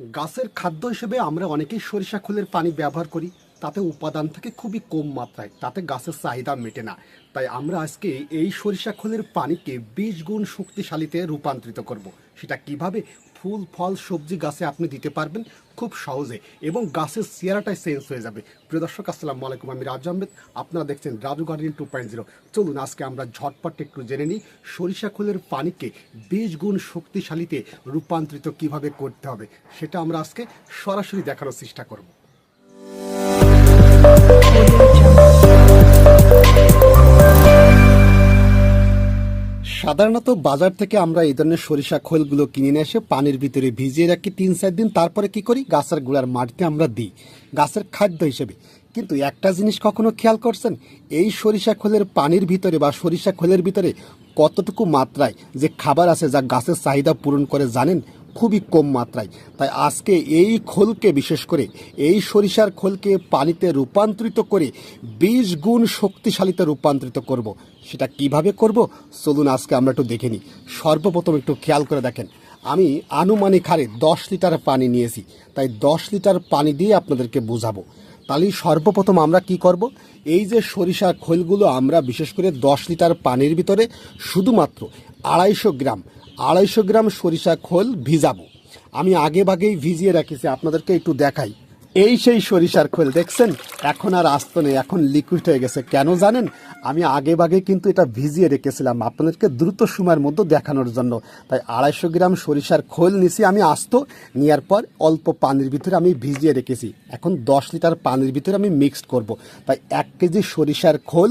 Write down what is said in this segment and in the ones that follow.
গাছের খাদ্য হিসেবে আমরা অনেকেই সরিষা খোলের পানি ব্যবহার করি তাতে উপাদান থাকে খুবই কম মাত্রায়, তাতে গাছের চাহিদা মেটে না তাই আমরা আজকে এই সরিষা খোলের পানিকে বিশ গুণ শক্তিশালীতে রূপান্তরিত করব। সেটা কীভাবে ফুল, ফল, সবজি গাছে আপনি দিতে পারবেন খুব সহজে এবং গাছের চেহারাটাই চেঞ্জ হয়ে যাবে। প্রিয় দর্শক, আসসালামু আলাইকুম, আমি রাজু আহমেদ। আপনারা দেখছেন Raju garden two point zero চলুন, আজকে আমরা ঝটপট একটু জেনে নিই সরিষা খোলের পানিকে বিশ গুণ শক্তিশালীতে রূপান্তরিত কীভাবে করতে হবে, সেটা আমরা আজকে সরাসরি দেখানোর চেষ্টা করব। সাধারণত বাজার থেকে আমরা এই ধরনের সরিষা খোলগুলো কিনে নিয়ে এসে পানির ভিতরে ভিজিয়ে রাখি তিন চার দিন, তারপরে কি করি? গাছের গোড়ার মাটিতে আমরা দিই, গাছের খাদ্য হিসেবে। কিন্তু একটা জিনিস কখনো খেয়াল করছেন? এই সরিষা খোলের পানির ভিতরে বা সরিষা খোলের ভিতরে কতটুকু মাত্রায় যে খাবার আছে যা গাছের চাহিদা পূরণ করে জানেন? খুবই কম মাত্রায়। তাই আজকে এই খোলকে বিশেষ করে এই সরিষার খোলকে পানিতে রূপান্তরিত করে বিশ গুণ শক্তিশালীতে রূপান্তরিত করব। সেটা কীভাবে করব? চলুন আজকে আমরা একটু দেখে নিই। সর্বপ্রথম একটু খেয়াল করে দেখেন। আমি আনুমানিক হারে দশ লিটার পানি নিয়েছি। তাই দশ লিটার পানি দিয়ে আপনাদেরকে বোঝাবো। তাহলে সর্বপ্রথম আমরা কি করব? এই যে সরিষার খোলগুলো আমরা বিশেষ করে দশ লিটার পানির ভিতরে শুধুমাত্র আড়াইশো গ্রাম আড়াইশো গ্রাম সরিষা খোল ভিজাবো। আমি আগে ভাগেই ভিজিয়ে রাখিছি, আপনাদেরকে একটু দেখাই। এই সেই সরিষার খোল, দেখছেন? এখন আর আস্ত নেই, এখন লিকুইড হয়ে গেছে। কেন জানেন? আমি আগে ভাগে কিন্তু এটা ভিজিয়ে রেখেছিলাম আপনাদেরকে দ্রুত সময়ের মধ্যে দেখানোর জন্য। তাই আড়াইশো গ্রাম সরিষার খোল নিছি আমি আস্ত, নেওয়ার পর অল্প পানির ভিতরে আমি ভিজিয়ে রেখেছি। এখন দশ লিটার পানির ভিতরে আমি মিক্সড করব। তাই এক কেজি সরিষার খোল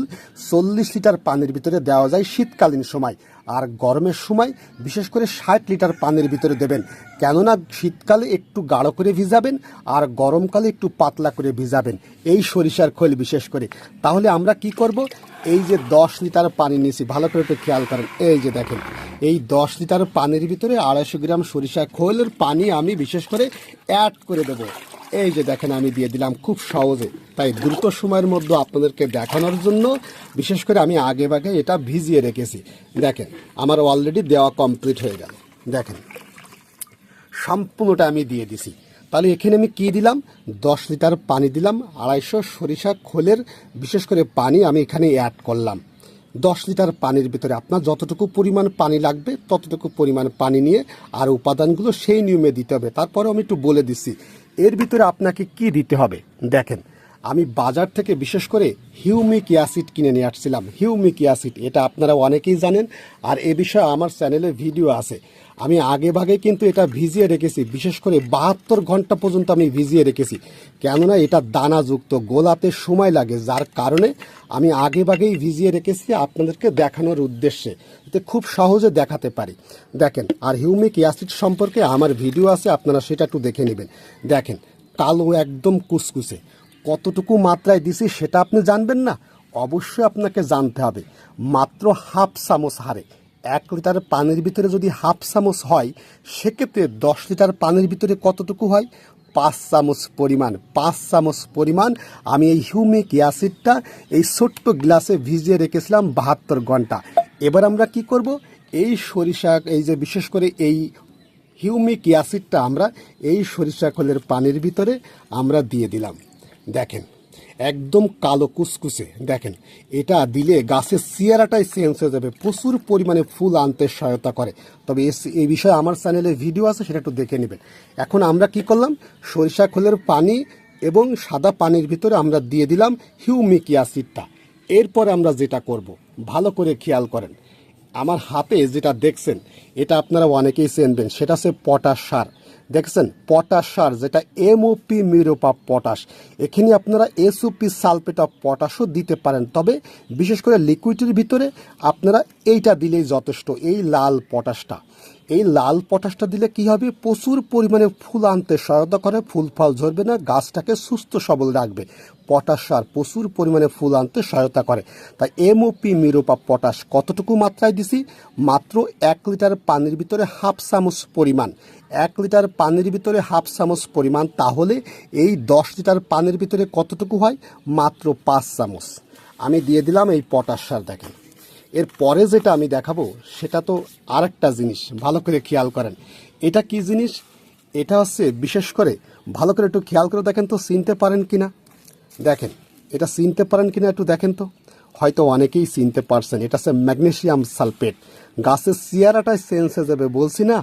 চল্লিশ লিটার পানির ভিতরে দেওয়া যায় শীতকালীন সময়। আর গরমের সময় বিশেষ করে ষাট লিটার পানির ভিতরে দেবেন। কেননা শীতকালে একটু গাঢ় করে ভিজাবেন আর গরমকালে একটু পাতলা করে ভিজাবেন। এই সরিষার খোল বিশেষ করে। তাহলে আমরা কি করব? এই যে দশ লিটার পানি নিয়েছি, ভালো করে একটু খেয়াল করেন। এই যে দেখেন, এই দশ লিটার পানির ভিতরে আড়াইশো গ্রাম সরিষা খোলের পানি আমি বিশেষ করে অ্যাড করে দেবো। এই যে দেখেন, আমি দিয়ে দিলাম খুব সহজে। তাই দ্রুত সময়ের মধ্যে আপনাদেরকে দেখানোর জন্য বিশেষ করে আমি আগে ভাগে এটা ভিজিয়ে রেখেছি। দেখেন, আমার অলরেডি দেওয়া কমপ্লিট হয়ে গেল। দেখেন, সম্পূর্ণটা আমি দিয়ে দিছি। তাহলে এখানে আমি কি দিলাম? দশ লিটার পানি দিলাম, আড়াইশো সরিষা খোলের বিশেষ করে পানি আমি এখানে অ্যাড করলাম। দশ লিটার পানির ভিতরে আপনার যতটুকু পরিমাণ পানি লাগবে, ততটুকু পরিমাণ পানি নিয়ে আর উপাদানগুলো সেই নিয়মে দিতে হবে। তারপরে আমি একটু বলে দিচ্ছি, এর ভিতরে আপনাকে কি দিতে হবে? দেখেন আমি বাজার থেকে বিশেষ করে হিউমিক অ্যাসিড কিনে নিয়ে আসছিলাম। হিউমিক অ্যাসিড, এটা আপনারা অনেকেই জানেন, আর এ বিষয়ে আমার চ্যানেলে ভিডিও আছে। আমি আগে ভাগে কিন্তু এটা ভিজিয়ে রেখেছি, বিশেষ করে বাহাত্তর ঘণ্টা পর্যন্ত আমি ভিজিয়ে রেখেছি। কেননা এটা দানাযুক্ত, গোলাতে সময় লাগে, যার কারণে আমি আগে ভাগেই ভিজিয়ে রেখেছি আপনাদেরকে দেখানোর উদ্দেশ্যে। এতে খুব সহজে দেখাতে পারি। দেখেন, আর হিউমিক অ্যাসিড সম্পর্কে আমার ভিডিও আছে, আপনারা সেটা একটু দেখে নেবেন। দেখেন, কালো একদম কুসকুসে। কতটুকু মাত্রায় দিছি সেটা আপনি জানবেন না। অবশ্যই আপনাকে জানতে হবে। মাত্র হাফ চামচ হারে এক লিটার পানির ভিতরে যদি হাফ চামচ হয়, সেক্ষেত্রে দশ লিটার পানির ভিতরে কতটুকু হয়? পাঁচ চামচ পরিমাণ। পাঁচ চামচ পরিমাণ আমি এই হিউমিক অ্যাসিডটা এই ছোট্ট গ্লাসে ভিজিয়ে রেখেছিলাম বাহাত্তর ঘণ্টা। এবার আমরা কি করব? এই সরিষা, এই যে বিশেষ করে এই হিউমিক অ্যাসিডটা আমরা এই সরিষা খোলের পানির ভিতরে আমরা দিয়ে দিলাম। দেখেন, একদম কালো কুসকুসে, দেখেন, এটা দিলে গাছের চেয়ারাটাই চেঞ্জ হয়ে যাবে, প্রচুর পরিমাণে ফুল আনতে সহায়তা করে। তবে এই বিষয়ে আমার চ্যানেলে ভিডিও আছে, সেটা একটু দেখে নেবেন। এখন আমরা কি করলাম? সরিষা খোলের পানি এবং সাদা পানির ভিতরে আমরা দিয়ে দিলাম হিউমিক অ্যাসিডটা এরপরে আমরা যেটা করব, ভালো করে খেয়াল করেন। আমার হাতে যেটা দেখছেন, এটা আপনারা অনেকেই চেনবেন, সেটা হচ্ছে পটাশ সার। দেখছেন? পটাশ সার, যেটা এমওপি মিরোপা পটাশ। এখানে আপনারা এসওপি সালফেট অফ পটাশও দিতে পারেন, তবে বিশেষ করে লিকুইডের ভিতরে আপনারা এইটা দিলেই যথেষ্ট, এই লাল পটাশটা। এই লাল পটাশটা দিলে কি হবে? প্রচুর পরিমাণে ফুল আনতে সহায়তা করে, ফুল ফল ঝরবে না, গাছটাকে সুস্থ সবল রাখবে। পটাশ সার প্রচুর পরিমাণে ফুল আনতে সহায়তা করে। তাই এমওপি মিরোপা পটাশ কতটুকু মাত্রায় দিছি? মাত্র এক লিটার পানির ভিতরে হাফ চামচ পরিমাণ। এক লিটার পানির ভিতরে হাফ চামচ পরিমাণ তাহলে এই দশ লিটার পানির ভিতরে কতটুকু হয়? মাত্র পাঁচ চামচ। আমি দিয়ে দিলাম এই পটাশ সার দেখেন। এর পরে যেটা আমি দেখাবো, সেটা তো আরেকটা জিনিস, ভালো করে খেয়াল করেন। এটা কি জিনিস? এটা হচ্ছে, বিশেষ করে, ভালো করে একটু খেয়াল করে দেখেন তো চিনতে পারেন কিনা। দেখেন, এটা চিনতে পারেন কিনা একটু দেখেন তো। হয়তো অনেকেই চিনতে পারছেন, এটা হচ্ছে ম্যাগনেশিয়াম সালফেট। গাছের শিয়ারাটাই চেঞ্জ হয়ে যাবে, বলছি না?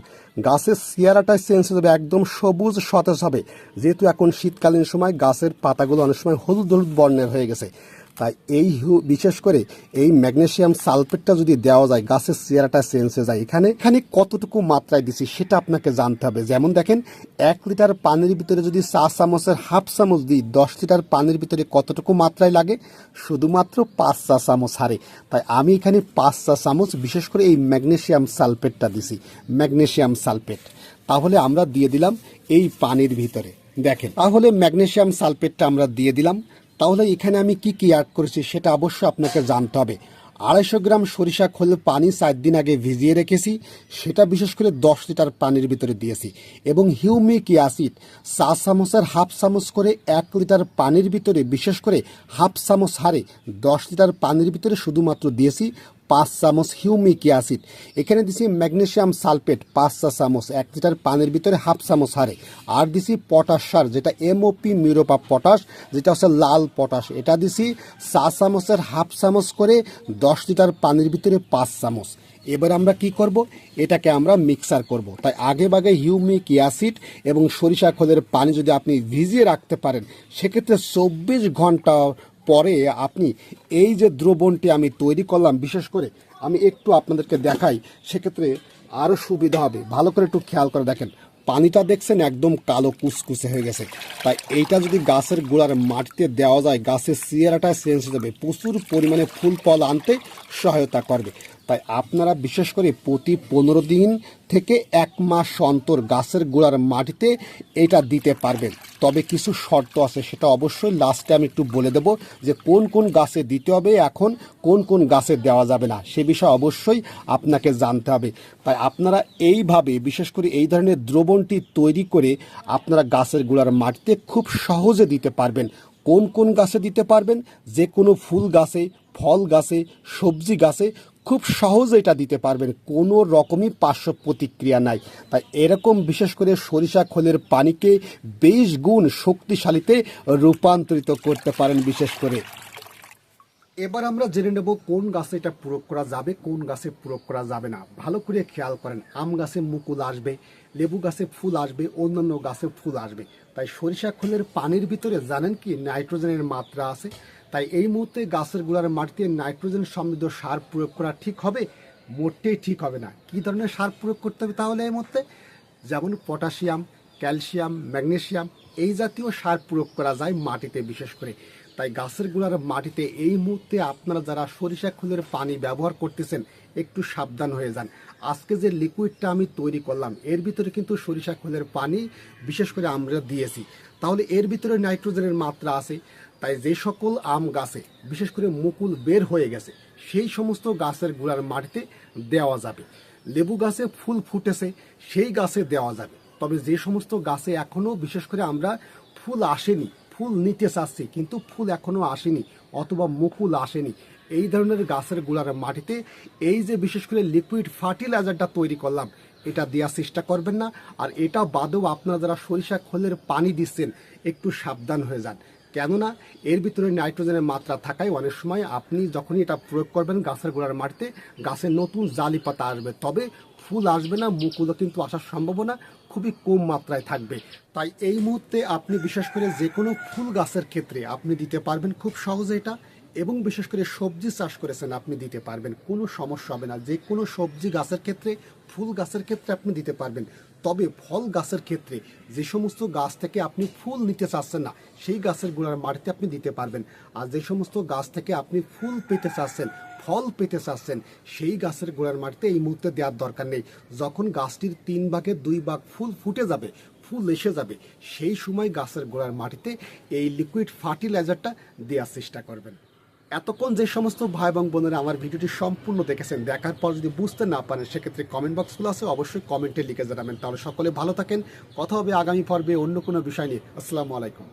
গাছের শিয়ারাটাই চেঞ্জ হয়ে যাবে, একদম সবুজ সতেজ হবে। যেহেতু এখন শীতকালীন সময় গাছের পাতাগুলো অনেক সময় হলুদ হলুদ বর্ণের হয়ে গেছে। তাই এই বিশেষ করে এই ম্যাগনেশিয়াম সালফেটটা যদি দেওয়া যায়, গাছের চেয়ারাটা চেঞ্জ হয়ে যায়, এখানে এখানে কতটুকু মাত্রায় দিছি সেটা আপনাকে জানতে হবে। যেমন দেখেন, এক লিটার পানির ভিতরে যদি চা চামচের হাফ চামচ দিই, দশ লিটার পানির ভিতরে কতটুকু মাত্রায় লাগে? শুধুমাত্র পাঁচ চা চামচ হারে। তাই আমি এখানে পাঁচ চা চামচ, বিশেষ করে এই ম্যাগনেশিয়াম সালফেটটা দিছি ম্যাগনেশিয়াম সালফেট। তাহলে আমরা দিয়ে দিলাম এই পানির ভিতরে। দেখেন, তাহলে ম্যাগনেশিয়াম সালফেটটা আমরা দিয়ে দিলাম। তাহলে এখানে আমি কি কি অ্যাড করেছি সেটা অবশ্যই আপনাকে জানতে হবে। আড়াইশো গ্রাম সরিষা খোল পানি চার দিন আগে ভিজিয়ে রেখেছি, সেটা বিশেষ করে দশ লিটার পানির ভিতরে দিয়েছি এবং হিউমিক অ্যাসিড, চা চামচের হাফ চামচ করে এক লিটার পানির ভিতরে, বিশেষ করে হাফ চামচ হারে দশ লিটার পানির ভিতরে শুধুমাত্র দিয়েছি। পাঁচ চামচ হিউমিক অ্যাসিড। এখানে দিছি ম্যাগনেশিয়াম সালফেট, পাঁচ চা চামচ, এক লিটার পানির ভিতরে হাফ চামচ হারে আর দিছি পটাশ সার, যেটা এমওপি মিউরোপা পটাশ, যেটা হচ্ছে লাল পটাশ। এটা দিছি চা চামচের হাফ চামচ করে দশ লিটার পানির ভিতরে পাঁচ চামচ। এবার আমরা কি করব? এটাকে আমরা মিক্সার করব। তাই আগে বাগে হিউমিক অ্যাসিড এবং সরিষা খোলের পানি যদি আপনি ভিজিয়ে রাখতে পারেন, সেক্ষেত্রে চব্বিশ ঘণ্টা পরে আপনি এই যে দ্রবণটি আমি তৈরি করলাম, বিশেষ করে আমি একটু আপনাদেরকে দেখাই, সেক্ষেত্রে আরও সুবিধা হবে। ভালো করে একটু খেয়াল করে দেখেন, পানিটা দেখছেন একদম কালো কুচকুচে হয়ে গেছে। তাই এইটা যদি গাছের গোড়ার মাটিতে দেওয়া যায়, গাছের সিয়ারাটা চেঞ্জ হয়ে যাবে। প্রচুর পরিমাণে ফুল ফল আনতে সহায়তা করবে। তাই আপনারা বিশেষ করে প্রতি পনেরো দিন থেকে এক মাস অন্তর গাছের গোড়ার মাটিতে এটা দিতে পারবেন। তবে কিছু শর্ত আছে, সেটা অবশ্যই লাস্টে আমি একটু বলে দেব যে কোন কোন গাছে দিতে হবে, এখন কোন কোন গাছে দেওয়া যাবে না, সে বিষয়ে অবশ্যই আপনাকে জানতে হবে। তাই আপনারা এইভাবে, বিশেষ করে এই ধরনের দ্রবণটি তৈরি করে আপনারা গাছের গোড়ার মাটিতে খুব সহজে দিতে পারবেন। কোন কোন গাছে দিতে পারবেন? যে কোনো ফুল গাছে, ফল গাছে, সবজি গাছে খুব সহজে এটা দিতে পারবেন। কোনো রকমই পার্শ্ব প্রতিক্রিয়া নাই। তাই এরকম বিশেষ করে সরিষা খোলের পানিকে বেশ গুণ শক্তিশালীতে রূপান্তরিত করতে পারেন বিশেষ করে। এবার আমরা জেনে নেব কোন গাছে এটা প্রয়োগ করা যাবে, কোন গাছে প্রয়োগ করা যাবে না। ভালো করে খেয়াল করেন, আম গাছে মুকুল আসবে, লেবু গাছে ফুল আসবে, অন্যান্য গাছে ফুল আসবে। তাই সরিষা খোলের পানির ভিতরে জানেন কি নাইট্রোজেনের মাত্রা আছে? তাই এই মুহূর্তে গাছের গোড়ার মাটিতে নাইট্রোজেন সমৃদ্ধ সার প্রয়োগ করা ঠিক হবে, মোটেই ঠিক হবে না। কি ধরনের সার প্রয়োগ করতে হবে তাহলে এই মুহূর্তে? যেমন পটাশিয়াম, ক্যালসিয়াম, ম্যাগনেসিয়াম, এই জাতীয় সার প্রয়োগ করা যায় মাটিতে বিশেষ করে। তাই গাছের গোড়ার মাটিতে এই মুহূর্তে আপনারা যারা সরিষা ফুলের পানি ব্যবহার করতেছেন, একটু সাবধান হয়ে যান। আজকে যে লিকুইডটা আমি তৈরি করলাম, এর ভিতরে কিন্তু সরিষা খোলের পানি বিশেষ করে আমরা দিয়েছি। তাহলে এর ভিতরে নাইট্রোজেনের মাত্রা আছে। তাই যে সকল আম গাছে, বিশেষ করে মুকুল বের হয়ে গেছে, সেই সমস্ত গাছের গোড়ার মাটিতে দেওয়া যাবে। লেবু গাছে ফুল ফুটেছে, সেই গাছে দেওয়া যাবে। তবে যে সমস্ত গাছে এখনও বিশেষ করে আমরা ফুল আসেনি, ফুল নিতে চাচ্ছি, কিন্তু ফুল এখনও আসেনি, অথবা মুকুল আসেনি, এই ধরনের গাছের গোড়ার মাটিতে এই যে বিশেষ করে লিকুইড ফার্টিলাইজারটা তৈরি করলাম, এটা দেওয়ার চেষ্টা করবেন না। আর এটা বাদেও আপনারা যারা সরিষা খোলের পানি দিচ্ছেন, একটু সাবধান হয়ে যান। কেননা এর ভিতরে নাইট্রোজেনের মাত্রা থাকায় অনেক সময় আপনি যখনই এটা প্রয়োগ করবেন গাছের গোড়ার মাটিতে গাছের নতুন জালি পাতা আসবে। তবে ফুল আসবে না, মুকুলও কিন্তু আসার সম্ভাবনা খুবই কম মাত্রায় থাকবে। তাই এই মুহূর্তে আপনি বিশেষ করে যে কোনো ফুল গাছের ক্ষেত্রে আপনি দিতে পারবেন খুব সহজে এটা। এবং বিশেষ করে সবজি চাষ করেছেন আপনি দিতে পারবেন। কোনো সমস্যা হবে না। যে কোনো সবজি গাছের ক্ষেত্রে, ফুল গাছের ক্ষেত্রে আপনি দিতে পারবেন। তবে ফল গাছের ক্ষেত্রে যে সমস্ত গাছ থেকে আপনি ফুল নিতে চাচ্ছেন না, সেই গাছের গোড়ার মাটিতে আপনি দিতে পারবেন। আর যে সমস্ত গাছ থেকে আপনি ফুল পেতে চাচ্ছেন, ফল পেতে চাচ্ছেন, সেই গাছের গোড়ার মাটিতে এই মুহূর্তে দেওয়ার দরকার নেই। যখন গাছটির তিন ভাগের দুই ভাগ ফুল ফুটে যাবে, ফুল এসে যাবে, সেই সময় গাছের গোড়ার মাটিতে এই লিকুইড ফার্টিলাইজারটা দেওয়ার চেষ্টা করবেন। এতক্ষণ যে সমস্ত ভাই এবং বোনেরা আমার ভিডিওটি সম্পূর্ণ দেখেছেন, দেখার পর যদি বুঝতে না পারেন, সেক্ষেত্রে কমেন্ট বক্সগুলো আছে, অবশ্যই কমেন্টে লিখে জানাবেন। তাহলে সকলে ভালো থাকেন। কথা হবে আগামী পর্বে অন্য কোনো বিষয় নিয়ে। আসসালামু আলাইকুম।